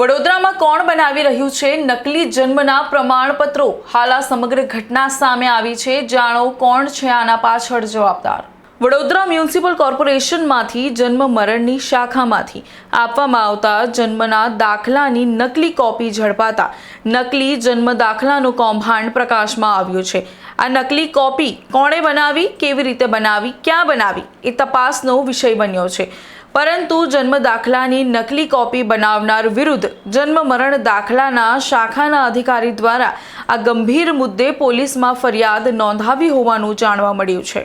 વડોદરામાં કોણ બનાવી રહ્યું છે? નકલી જન્મના પ્રમાણપત્રો. હાલ આ સમગ્ર ઘટના સામે આવી છે. જાણો કોણ છે આના પાછળ જવાબદાર. વડોદરા મ્યુનિસિપલ કોર્પોરેશનમાંથી જન્મ મરણની શાખામાંથી આપવામાં આવતા જન્મના દાખલાની નકલી કોપી ઝડપાતા નકલી જન્મ દાખલાનું કૌભાંડ પ્રકાશમાં આવ્યું છે. આ નકલી કોપી કોણે બનાવી, કેવી રીતે બનાવી, ક્યાં બનાવી, એ તપાસનો વિષય બન્યો છે. પરંતુ જન્મ દાખલાની નકલી કોપી બનાવનાર વિરુદ્ધ જન્મ મરણ દાખલાના શાખાના અધિકારી દ્વારા આ ગંભીર મુદ્દે પોલીસમાં ફરિયાદ નોંધાવી હોવાનું જાણવા મળ્યું છે.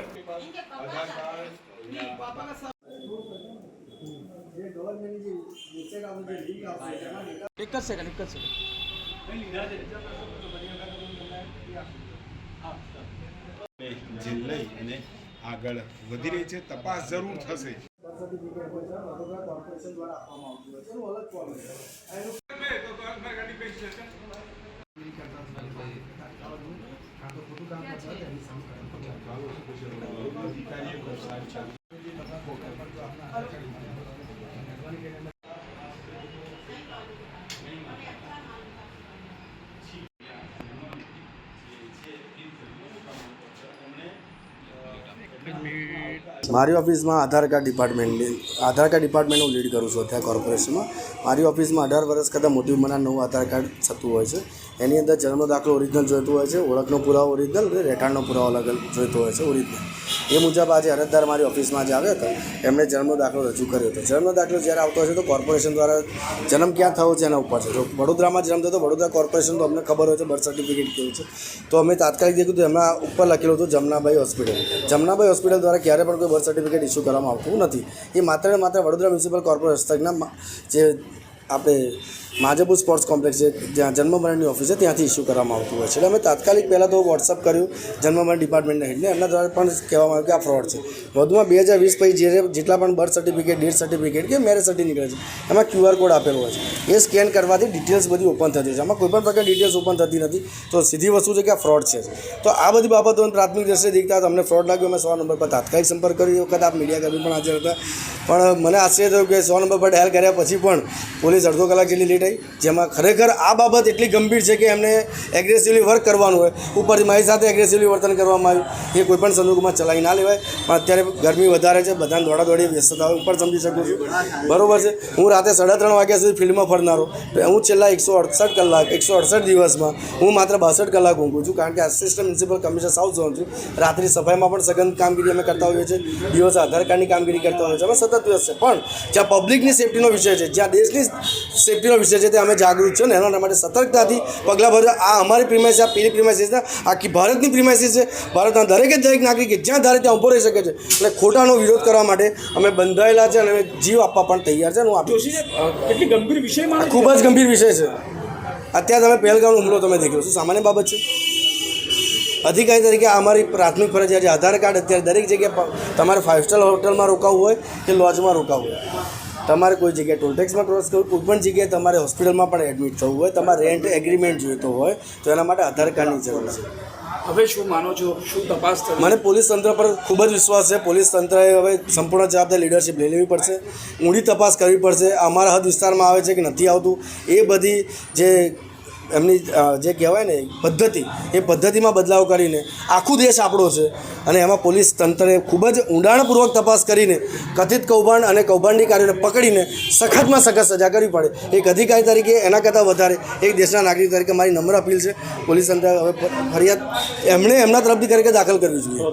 એક જ સેકન્ડ એક જ સેકન્ડ જે લઈ અને આગળ વધી રહી છે તપાસ જરૂર થશે. సర్టిఫికేట్ వచ్చాను అదొక కార్పొరేషన్ ద్వారా అప్పామ అవుతుంది వచ్చాను వాళ్ళకి కాల్ చేశాను Thank you. મારી ઓફિસમાં આધાર કાર્ડ ડિપાર્ટમેન્ટની, આધાર કાર્ડ ડિપાર્ટમેન્ટ હું લીડ કરું છું અત્યારે કોર્પોરેશનમાં. મારી ઓફિસમાં અઢાર વર્ષ કરતાં મોટી ઉંમરના નવું આધાર કાર્ડ થતું હોય છે. એની અંદર જન્મ દાખલો ઓરિજિનલ જોઈતું હોય છે, ઓળખનો પુરાવો ઓરિજિનલ અને રહેઠાણનો પુરાવો અલગ જોઈતો હોય છે ઓરિજિનલ એ મુજબ આજે અરજદાર મારી ઓફિસમાં જે આવ્યા હતા. એમણે જન્મ દાખલો રજૂ કર્યો હતો. જન્મ દાખલો જ્યારે આવતો હશે તો કોર્પોરેશન દ્વારા જન્મ ક્યાં થયો છે એના ઉપર છે. જો વડોદરામાં જન્મ થયો તો વડોદરા કોર્પોરેશન તો અમને ખબર હોય છે બર્થ સર્ટિફિકેટ કેવું છે. તો અમે તાત્કાલિક દેખ્યું તો એમના ઉપર લખેલું હતું જમનાભાઈ હોસ્પિટલ. જમનાભાઈ હોસ્પિટલ દ્વારા ક્યારે પણ કોઈ સર્ટિફિકેટ ઇસ્યુ કરવામાં આવતું નથી. એ માત્ર ને માત્ર વડોદરા મ્યુનિસિપલ કોર્પોરેશન જે આપણે માજપુર સ્પોર્ટ્સ કોમ્પ્લેક્સ છે જ્યાં જન્મ મરણની ઓફિસ છે, ત્યાંથી ઇસ્યુ કરવામાં આવતું હોય છે. એટલે અમે તાત્કાલિક પહેલાં તો વોટ્સઅપ કર્યું, જન્મમરણ ડિપાર્ટમેન્ટના હેડને એમના દ્વારા પણ કહેવામાં આવ્યું કે આ ફ્રોડ છે. વધુમાં બે હજાર વીસ પછી જે જેટલા પણ બર્થ સર્ટિફિકેટ ડેથ સર્ટિફિકેટ કે મેરેજ સર્ટિફિકેટ નીકળે છે, એમાં ક્યુઆર કોડ આપેલો હોય છે. એ સ્કેન કરવાથી ડિટેલ્સ બધી ઓપન થતી હોય છે. આમાં કોઈ પણ પ્રકારની ડિટેલ્સ ઓપન થતી નથી. તો સીધી વસ્તુ છે કે આ ફ્રોડ છે. તો આ બધી બાબતો પ્રાથમિક દ્રષ્ટિએ દેખતા તમને ફ્રોડ લાગ્યો. અમે સો નંબર પર તાત્કાલિક સંપર્ક કર્યો. એ વખત આપ મીડિયા કર્મી પણ હાજર હતા. પણ મને આશ્ચર્ય થયું કે સો નંબર પર ડાયલ કર્યા પછી પણ પોલીસ અડધો કલાક જેટલી લેટ આવી, જેમાં ખરેખર આ બાબત એટલી ગંભીર છે કે એમને એગ્રેસિવલી વર્ક કરવાનું હોય. ઉપરથી મારી સાથે એગ્રેસિવલી વર્તન કરવામાં આવ્યું. એ કોઈપણ સંજોગોમાં ચલાવી ના લેવાય. પણ અત્યારે ગરમી વધારે છે, બધાને દોડા દોડી વ્યસ્તતા પણ સમજી શકું છું. બરોબર છે. હું રાતે સાડા ત્રણ વાગ્યા સુધી ફિલ્ડમાં ફરનારો. હું છેલ્લા એકસો અડસઠ કલાક, એકસો અડસઠ દિવસમાં હું માત્ર બાસઠ કલાક ઊંઘું છું, કારણ કે assistant municipal commissioner south zone છું. રાત્રિ સફાઈમાં પણ સઘન કામગીરી અમે કરતા હોઈએ છીએ. દિવસે આધાર કાર્ડની કામગીરી કરતા હોઈએ છીએ. અમે સતત દિવસ છે પણ જ્યાં પબ્લિકની સેફટીનો વિષય છે જ્યાં દેશની સેફટીનો વિષય છે તે અમે જાગૃત છે ને એના માટે સતર્કતાથી પગલાં ભરવા આ અમારી પ્રિમાઇસ આ પેલી પ્રિમાઇસીસ છે આખી ભારતની પ્રિમાઇસીસ છે. ભારતના દરેકે દરેક નાગરિકે જ્યાં ધારે ત્યાં ઊભો રહી શકે છે. એટલે ખોટાનો વિરોધ કરવા માટે અમે બંધાયેલા છે અને અમે જીવ આપવા પણ તૈયાર છે અને હું આપી કેટલી ગંભીર વિષય માનો ખૂબ જ ગંભીર વિષય છે. અત્યારે તમે પહેલગામનો હુમલો તમે દેખ્યો શું સામાન્ય બાબત છે. અધિકારી તરીકે અમારી પ્રાથમિક ફરજ છે. આધાર કાર્ડ અત્યારે દરેક જગ્યાએ તમારે ફાઇવ સ્ટાર હોટલમાં રોકાવવું હોય કે લોજમાં રોકાવવું હોય. તમારે કોઈ જગ્યાએ ટોલટેક્સમાં ક્રોસ કરવું કોઈ પણ જગ્યાએ તમારે હોસ્પિટલમાં પણ એડમિટ થવું હોય તમારે રેન્ટ એગ્રીમેન્ટ જોઈતો હોય તો એના માટે આધાર કાર્ડની જરૂર છે. હવે શું માનો છો? શું તપાસ મને પોલીસ તંત્ર પર ખૂબ જ વિશ્વાસ છે. પોલીસ તંત્રએ હવે સંપૂર્ણ જવાબદારી લીડરશિપ લઈ લેવી પડશે. ઊંડી તપાસ કરવી પડશે. અમારા હદ વિસ્તારમાં આવે છે કે નથી આવતું એ બધી જે એમની જે કહેવાય ને, પદ્ધતિ, એ પદ્ધતિમાં બદલાવ કરીને આખું દેશ આપણો છે અને એમાં પોલીસ તંત્રએ ખૂબ જ ઊંડાણપૂર્વક તપાસ કરીને કથિત કૌભાંડ અને કૌભાંડીકારીઓને પકડીને સખતમાં સખત સજા કરવી પડે. એક અધિકારી તરીકે, એના કરતાં વધારે એક દેશના નાગરિક તરીકે મારી નમ્ર અપીલ છે. પોલીસ તંત્ર હવે ફરિયાદ એમણે એમના તરફથી તરીકે દાખલ કરવી જોઈએ.